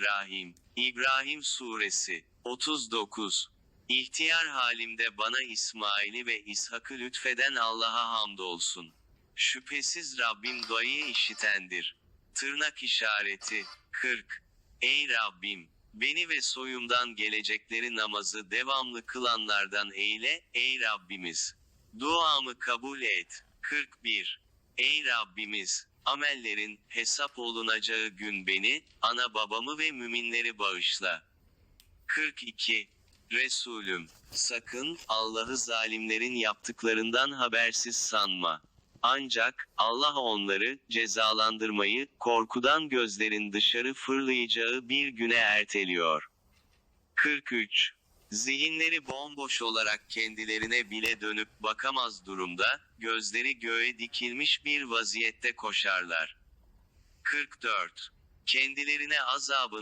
Bismillahirrahmanirrahim. İbrahim Suresi 39 İhtiyar halimde bana İsmail'i ve İshak'ı lütfeden Allah'a hamdolsun. Şüphesiz Rabbim duayı işitendir. Tırnak işareti 40 Ey Rabbim! Beni ve soyumdan gelecekleri namazı devamlı kılanlardan eyle, ey Rabbimiz! Duamı kabul et. 41 Ey Rabbimiz! Amellerin hesap olunacağı gün beni, ana babamı ve müminleri bağışla. 42 Resulüm, sakın Allah'ı zalimlerin yaptıklarından habersiz sanma. Ancak Allah onları cezalandırmayı korkudan gözlerin dışarı fırlayacağı bir güne erteliyor. 43 Zihinleri bomboş olarak kendilerine bile dönüp bakamaz durumda, gözleri göğe dikilmiş bir vaziyette koşarlar. 44 Kendilerine azabın